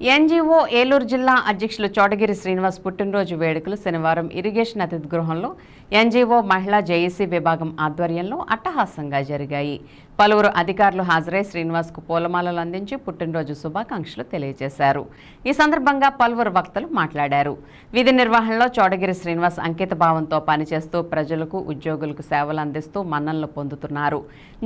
NGO Eluru జిల్లా అధ్యక్షులు చోటగిరి శ్రీనివాస్ పుట్టినరోజు వేడుకలు శనివారం ఇరిగేషన్ అతిథి గృహంలో ఎన్జీఓ మహిళా జేఏసీ విభాగం ఆధ్వర్యంలో అట్టహాసంగా జరిగాయి. పలువురు అధికారులు హాజరై శ్రీనివాస్కు పూలమాలలు అందించి పుట్టినరోజు శుభాకాంక్షలు తెలియజేశారు. ఈ సందర్భంగా పలువురు వక్తలు మాట్లాడారు. విధి నిర్వహణలో చోడగిరి శ్రీనివాస్ అంకిత భావంతో పనిచేస్తూ ప్రజలకు ఉద్యోగులకు సేవలు అందిస్తూ మన్ననలు పొందుతున్నారు.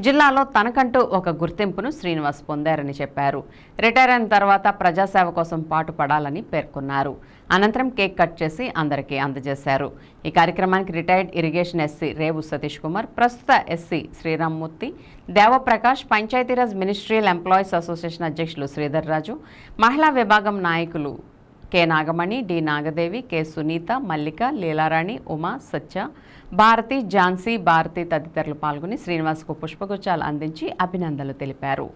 జిల్లాలో తనకంటూ ఒక గుర్తింపును శ్రీనివాస్ పొందారని చెప్పారు. రిటైర్ అయిన తర్వాత ప్రజాసేవ కోసం పాటుపడాలని పేర్కొన్నారు. అనంతరం కేక్ కట్ చేసి అందరికీ అందజేశారు. ఈ కార్యక్రమానికి retired irrigation SC Revu Satish Kumar ప్రస్తుత SC Sriramamurthy Devaprakash Panchayati Raj ministerial employees association అధ్యక్షులు శ్రీధర్ రాజు మహిళా విభాగం నాయకులు K Nagamani D Nagadevi K Sunitha Mallika Leelarani Uma Satya Bharathi Jhansi Bharathi తదితరులు పాల్గొని శ్రీనివాస్కు పుష్పగుచ్చాలు అందించి అభినందనలు తెలిపారు.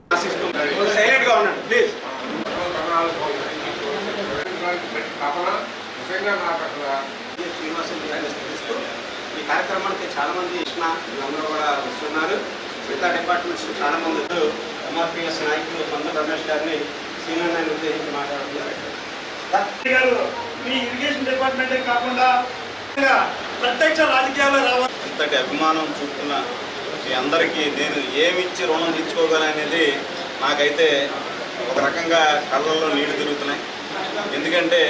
ఈ కార్యక్రమానికి చాలా మంది ఇష్టం అందరూ కూడా వస్తున్నారు. మిగతా డిపార్ట్మెంట్స్ చాలా మంది ఎంఆర్పిఎస్ నాయకులు కొండ రమేష్ గారిని సీనియర్ నాయకులు ఉద్దేశించి మాట్లాడుతున్నారు. గారు మీ ఇరిగేషన్ డిపార్ట్మెంటే కాకుండా ప్రత్యక్ష రాజకీయాల్లో రావాలి. ఇంతటి అభిమానం చూపుతున్న మీ అందరికీ నేను ఏమిచ్చి రుణం తెచ్చుకోగలనేది నాకైతే ఒక రకంగా కళ్ళల్లో నీళ్ళు తిరుగుతున్నాయి. ఎందుకంటే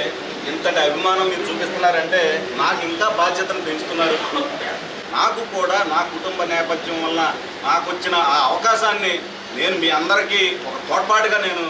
ఇంతటి అభిమానం మీరు చూపిస్తున్నారంటే నాకు ఇంకా బాధ్యతను పెంచుతున్నారు. నాకు కూడా నా కుటుంబ నేపథ్యం వల్ల నాకు వచ్చిన ఆ అవకాశాన్ని నేను మీ అందరికీ ఒక తోడ్పాటుగా నేను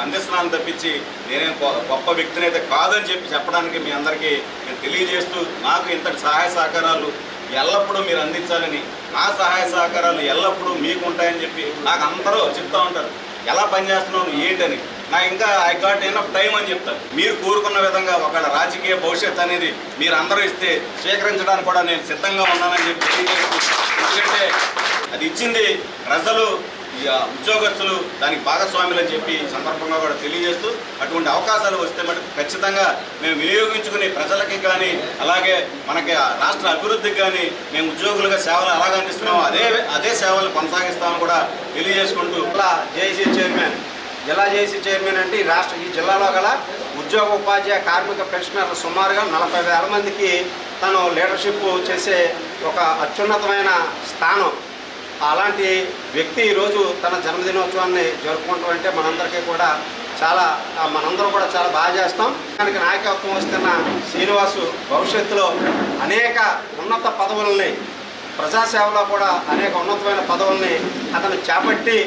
అందిస్తున్నాను తప్పించి నేనేం గొప్ప వ్యక్తిని అయితే కాదని చెప్పి చెప్పడానికి మీ అందరికీ నేను తెలియజేస్తూ నాకు ఇంతటి సహాయ సహకారాలు ఎల్లప్పుడూ మీరు అందించాలని నా సహాయ సహకారాలు ఎల్లప్పుడూ మీకు ఉంటాయని చెప్పి నాకు అందరూ చెప్తూ ఉంటారు. ఎలా పనిచేస్తున్నావు ఏంటని నాకు ఇంకా ఐ గాట్ ఎనఫ్ టైం అని చెప్తాను మీరు కోరుకున్న విధంగా ఒక రాజకీయ భవిష్యత్ అనేది మీరు అందరూ ఇస్తే స్వీకరించడానికి కూడా నేను సిద్ధంగా ఉన్నానని చెప్పి ఎందుకంటే అది ఇచ్చింది ప్రజలు ఉద్యోగస్తులు దానికి భాగస్వాములు అని చెప్పి సందర్భంగా కూడా తెలియజేస్తూ అటువంటి అవకాశాలు వస్తే మటుకు ఖచ్చితంగా మేము వినియోగించుకుని ప్రజలకి కానీ అలాగే మనకి ఆ రాష్ట్ర అభివృద్ధికి కానీ మేము ఉద్యోగులుగా సేవలు అలాగ అందిస్తున్నామో అదే అదే సేవలు కొనసాగిస్తామని కూడా తెలియజేసుకుంటూ అలా జేఏసీ చైర్మన్. జిల్లా జేసీ చైర్మన్ అంటే ఈ రాష్ట్ర ఈ జిల్లాలో గల ఉద్యోగ ఉపాధ్యాయ కార్మిక పెన్షనర్లు సుమారుగా నలభై వేల మందికి తను లీడర్షిప్ చేసే ఒక అత్యున్నతమైన స్థానం. అలాంటి వ్యక్తి ఈరోజు తన జన్మదినోత్సవాన్ని జరుపుకుంటాం అంటే మనందరికీ కూడా చాలా మనందరం కూడా చాలా బాగా చేస్తాం. దానికి నాయకత్వం వస్తున్న శ్రీనివాసు భవిష్యత్తులో అనేక ఉన్నత పదవుల్ని ప్రజాసేవలో కూడా అనేక ఉన్నతమైన పదవుల్ని అతను చేపట్టి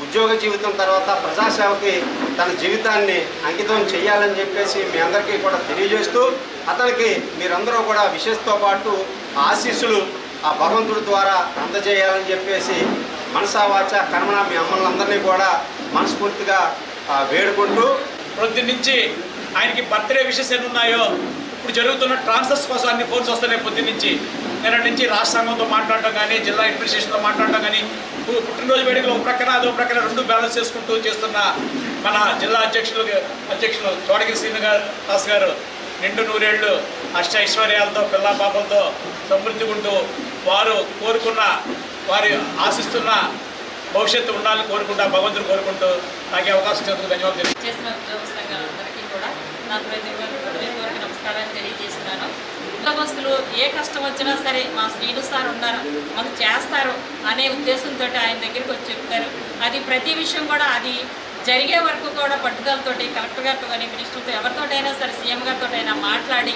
ఉద్యోగ జీవితం తర్వాత ప్రజాసేవకి తన జీవితాన్ని అంకితం చేయాలని చెప్పేసి మీ అందరికీ కూడా తెలియజేస్తూ అతనికి మీరందరూ కూడా విశేషతో పాటు ఆశీస్సులు ఆ భగవంతుడి ద్వారా అందజేయాలని చెప్పేసి మనసావాచ కర్మణ మీ అమ్మలందరినీ కూడా మనస్ఫూర్తిగా వేడుకుంటూ. ప్రొద్దు నుంచి ఆయనకి బర్త్డే విషెస్ ఎన్ని ఉన్నాయో ఇప్పుడు జరుగుతున్న ట్రాన్స్ఫర్స్ కోసం అన్ని ఫోన్స్ వస్తున్నాయి పొద్దు నుంచి నుంచి రాష్ట్ర సంఘంతో మాట్లాడటం కానీ జిల్లా అడ్మినిస్ట్రేషన్తో మాట్లాడటం కానీ పుట్టినరోజు వేడుకలు ఒక ప్రక్కన అదో ప్రక్కన రెండు బ్యాలెన్స్ చేసుకుంటూ చేస్తున్న మన జిల్లా అధ్యక్షులు అధ్యక్షులు చోడగిరి శ్రీనివాస్ దాస్ గారు నిండు నూరేళ్ళు అష్ట ఐశ్వర్యాలతో పిల్ల పాపలతో సమృద్ధి ఉంటూ వారు కోరుకున్న వారి ఆశిస్తున్న భవిష్యత్తు ఉండాలని కోరుకుంటా భగవంతుడు కోరుకుంటూ నాకు అవకాశం ఇచ్చినందుకు ధన్యవాదాలు చేసిన ఉద్యోగ సంఘాలందరికీ కూడా నా హృదయపూర్వక నమస్కారాన్ని తెలియజేస్తున్నాను. ఉద్యోగస్తులు ఏ కష్టం వచ్చినా సరే మా శ్రీను సార్ ఉన్నారు మాకు చేస్తారు అనే ఉద్దేశంతో ఆయన దగ్గరికి వచ్చి చెప్తారు. అది ప్రతి విషయం కూడా అది జరిగే వరకు కూడా పట్టుదలతోటి కలెక్టర్ గారితో కానీ మినిస్టర్తో ఎవరితోటైనా సరే సీఎం గారితో అయినా మాట్లాడి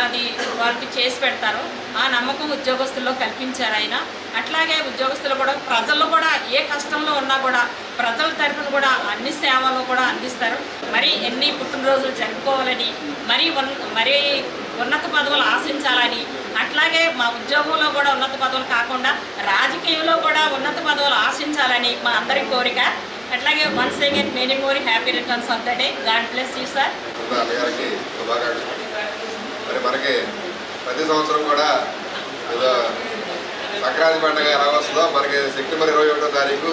అది వాళ్ళకి చేసి పెడతారు. ఆ నమ్మకం ఉద్యోగస్తుల్లో కల్పించారు ఆయన. అట్లాగే ఉద్యోగస్తులు కూడా ప్రజలు కూడా ఏ కష్టంలో ఉన్నా కూడా ప్రజల తరపున కూడా అన్ని సేవలు కూడా అందిస్తారు. మరి ఎన్ని పుట్టినరోజులు జరుపుకోవాలని మరీ మరీ ఉన్నత పదవులు ఆశించాలని. అట్లాగే మా ఉద్యోగంలో కూడా ఉన్నత పదవులు కాకుండా రాజకీయంలో కూడా ఉన్నత పదవులు ఆశించాలని మా అందరి కోరిక. అట్లాగే once again many more happy returns of the day God bless you sir. మరి మనకి ప్రతి సంవత్సరం కూడా సంక్రాంతి పండుగ ఎలా వస్తుందో మనకి సెప్టెంబర్ ఇరవై ఒకటో తారీఖు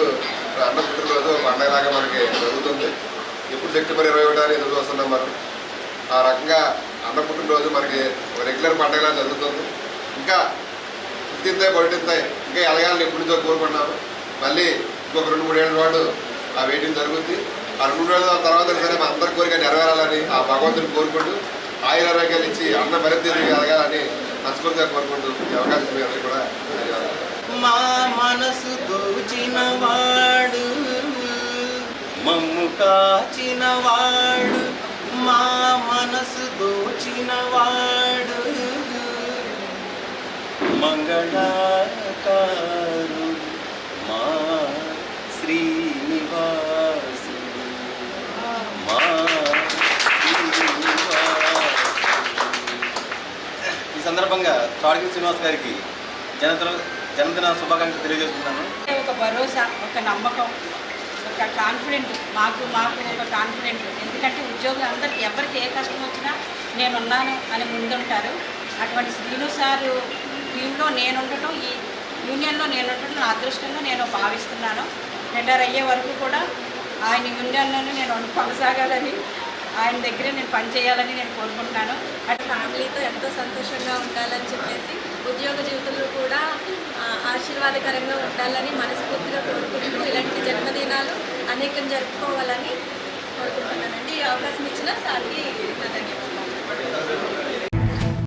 అన్న రోజు పండగలాగా మనకి జరుగుతుంది. ఇప్పుడు సెప్టెంబర్ ఇరవై ఒకటో తారీఖు ఎదురు మనం ఆ రకంగా అన్నపుట్టిన పుట్టినరోజు మనకి రెగ్యులర్ పండగలా జరుగుతుంది. ఇంకా పుట్టిందే పట్టిందే ఇంకా ఎలగాలని ఎప్పుడుతో నుంచో కోరుకున్నాము మళ్ళీ ఇంకొక రెండు మూడేళ్ళ పాటు ఆ వెయిటింగ్ జరుగుతుంది ఆ రెండు రోజుల తర్వాత సరే మా అందరి కోరిక నెరవేరాలని ఆ భగవంతుని కోరుకుంటూ ఆయుర ఆరోగ్యాలు ఇచ్చి అన్న మరింత ఎదగాలని మనస్ఫూర్తిగా కోరుకుంటూ ఈ అవకాశం మీ అందరికీ కూడా ధన్యవాదాలు. మా మనసు దోచిన వాడు మమ్ము కాచిన వాడు మా మనసు దోచిన వాడు మంగళాకారు మా శ్రీనివాసుడు. మా ఈ సందర్భంగా చాడగిరి శ్రీనివాస్ గారికి జనదిన జన్మదిన శుభాకాంక్షలు తెలియజేస్తున్నాను. ఒక భరోసా ఒక నమ్మకం. ఒక కాన్ఫిడెంట్ మాకు మాకు ఒక కాన్ఫిడెంట్ ఎందుకంటే ఉద్యోగులు అందరికీ ఎవరికి ఏ కష్టం వచ్చినా నేనున్నాను అని ముందుంటారు. అటువంటి శ్రీను సారు టీంలో నేనుండటం ఈ యూనియన్లో నేనుండటం నా అదృష్టంగా నేను భావిస్తున్నాను. రిటైర్ అయ్యే వరకు కూడా ఆయన యూనియన్లోనే నేను కొనసాగాలని ఆయన దగ్గరే నేను పనిచేయాలని నేను కోరుకుంటున్నాను. అటు ఫ్యామిలీతో ఎంతో సంతోషంగా ఉండాలని చెప్పేసి ఉద్యోగ జీవితంలో కూడా ఆహ్లాదకరంగా ఉండాలని మనస్ఫూర్తిగా కోరుకుంటూ ఇలాంటి జన్మదినాలు అనేకం జరుపుకోవాలని కోరుకుంటున్నానండి. ఈ అవకాశం ఇచ్చిన సార్కి నా ధన్యవాదాలు.